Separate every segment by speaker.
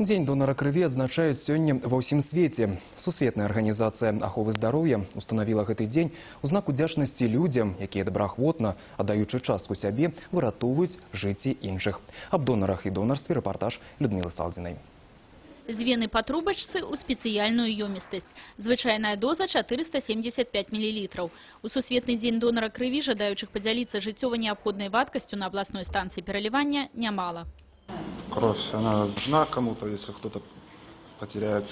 Speaker 1: Дзень донара крыві адзначаюць сёння ва ўсім свеце. Сусветная арганізацыя аховы здароўя устанавіла гэты дзень у знак удзячнасці людзям, якія добраахвотна, аддаючы частку сябе, выратоўваюць жыцці іншых. Аб донарах і донарстве рэпартаж Людмілы Салдзінай.
Speaker 2: З вены па трубачцы ў спецыяльную ёмістасць. Звычайная доза 475 мл. У сусветны дзень донара крыві жадаючых падзяліцца жыццёва неабходнай вадкасцю на абласной станцыі пералівання нямала.
Speaker 3: Кровь, она нужна кому-то, если кто-то потеряет,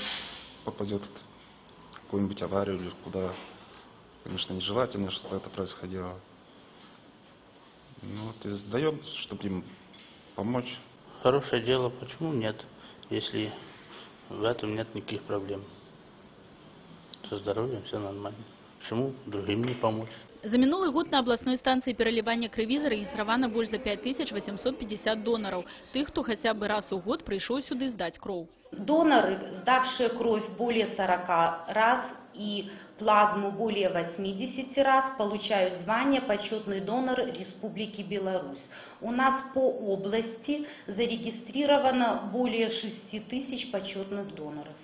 Speaker 3: попадет в какую-нибудь аварию или куда. Конечно, нежелательно, чтобы это происходило. Ну вот и сдаем, чтобы им помочь.
Speaker 4: Хорошее дело, почему нет, если в этом нет никаких проблем. Со здоровьем все нормально. Почему другим не помочь?
Speaker 2: За мінулы год на абласной станцыі пералівання крыві зарэгістравана больш за 5850 донараў. Тых, хто хаця бы раз у год прыйшоў сюды здаць кроў.
Speaker 5: Доноры, сдавшие кровь более 40 раз и плазму более 80 раз, получают звание почетный донор Республики Беларусь. У нас по области зарегистрировано более 6 тысяч почетных доноров.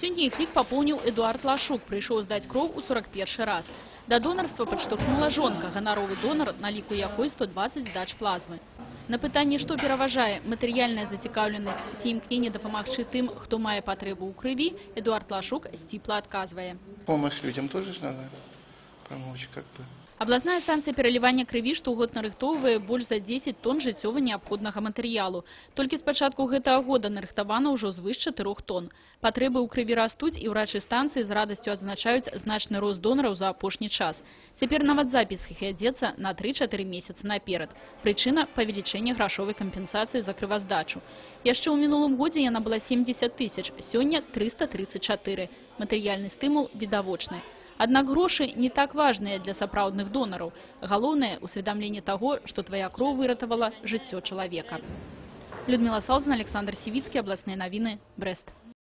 Speaker 2: Сёння іх лік папоўніў Эдуард Лашук, прыйшоў здаць кроў у 41 раз. Да донарства падштурхнула жонка, ганаровы донар, на ліку якой 120 здач плазмы. На пытанне, што пераважае, матэрыяльная зацікаўленасць ці імкненне дапамагчы тым, хто мае патрэбу ў крыві, Эдуард Лашук сціпла адказвае.
Speaker 6: Помощь людям тоже ж надо помочь как бы.
Speaker 2: Абласная станцыя пералівання крыві штогод нарыхтоўвае больш за 10 тонн жыццёва неабходнага матэрыялу. Толькі з пачатку гэтага года нарыхтавана ўжо звыш 4 тонн. Патрэбы ў крыві растуць і ўрачы станцыі з радасцю адзначаюць значны рост донараў за апошні час. Цяпер нават запіс іх ядзецца на 3-4 месяцы наперад. Прычына павелічэння грашовай кампенсацыі за крываздачу. Яшчэ ў мінулым годзе яна была 70 тысяч, сёння 334. Матэрыяльны стымул відавочны. Аднак грошы не так важныя для сапраўдных донараў. Галоўнае усведамленне таго, што твая кроў выратавала жыццё чалавека. Людмила Салзан, Александр Сівіцкі, абласныя навіны, Брест.